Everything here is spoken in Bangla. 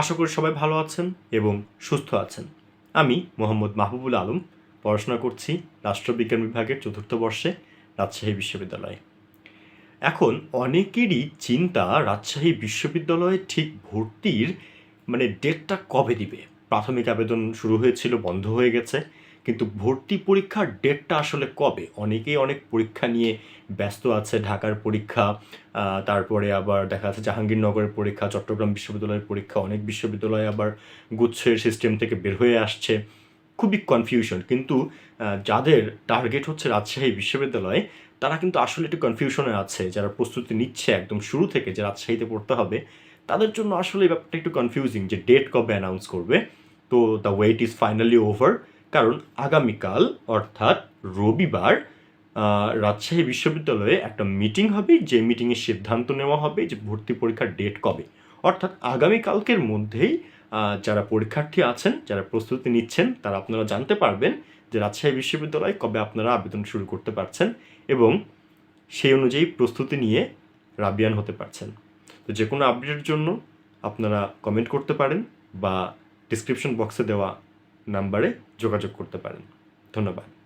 আশা করি সবাই ভালো আছেন এবং সুস্থ আছেন। আমি মোহাম্মদ মাহবুবুল আলম, পড়াশোনা করছি রাষ্ট্রবিজ্ঞান বিভাগের চতুর্থ বর্ষে, রাজশাহী বিশ্ববিদ্যালয়ে। এখন অনেকেরই চিন্তা রাজশাহী বিশ্ববিদ্যালয়ে ঠিক ভর্তির মানে ডেটটা কবে দিবে? প্রাথমিক আবেদন শুরু হয়েছিল, বন্ধ হয়ে গেছে। কিন্তু ভর্তি পরীক্ষার ডেটটা আসলে কবে? অনেকেই অনেক পরীক্ষা নিয়ে ব্যস্ত আছে, ঢাকার পরীক্ষা তারপরে আবার দেখা যাচ্ছে জাহাঙ্গীরনগরের পরীক্ষা, চট্টগ্রাম বিশ্ববিদ্যালয়ের পরীক্ষা, অনেক বিশ্ববিদ্যালয়ে আবার গুচ্ছের সিস্টেম থেকে বের হয়ে আসছে। খুবই কনফিউশন কিন্তু যাদের টার্গেট হচ্ছে রাজশাহী বিশ্ববিদ্যালয়ে, তারা কিন্তু আসলে একটু কনফিউশনে আছে। যারা প্রস্তুতি নিচ্ছে একদম শুরু থেকে যে রাজশাহীতে পড়তে হবে, তাদের জন্য আসলে ব্যাপারটা একটু কনফিউজিং যে ডেট কবে অ্যানাউন্স করবে। তো the wait is finally over কারণ আগামীকাল, অর্থাৎ রবিবার রাজশাহী বিশ্ববিদ্যালয়ে একটা মিটিং হবে, যে মিটিংয়ে সিদ্ধান্ত নেওয়া হবে যে ভর্তি পরীক্ষার ডেট কবে। অর্থাৎ আগামীকালকের মধ্যেই যারা পরীক্ষার্থী আছেন, যারা প্রস্তুতি নিচ্ছেন, তারা আপনারা জানতে পারবেন যে রাজশাহী বিশ্ববিদ্যালয়ে কবে আপনারা আবেদন শুরু করতে পারছেন এবং সেই অনুযায়ী প্রস্তুতি নিয়ে রাবিয়ান হতে পারছেন। তো যে কোনো আপডেটের জন্য আপনারা কমেন্ট করতে পারেন বা ডিসক্রিপশন বক্সে দেওয়া নাম্বারে যোগাযোগ করতে পারেন। ধন্যবাদ।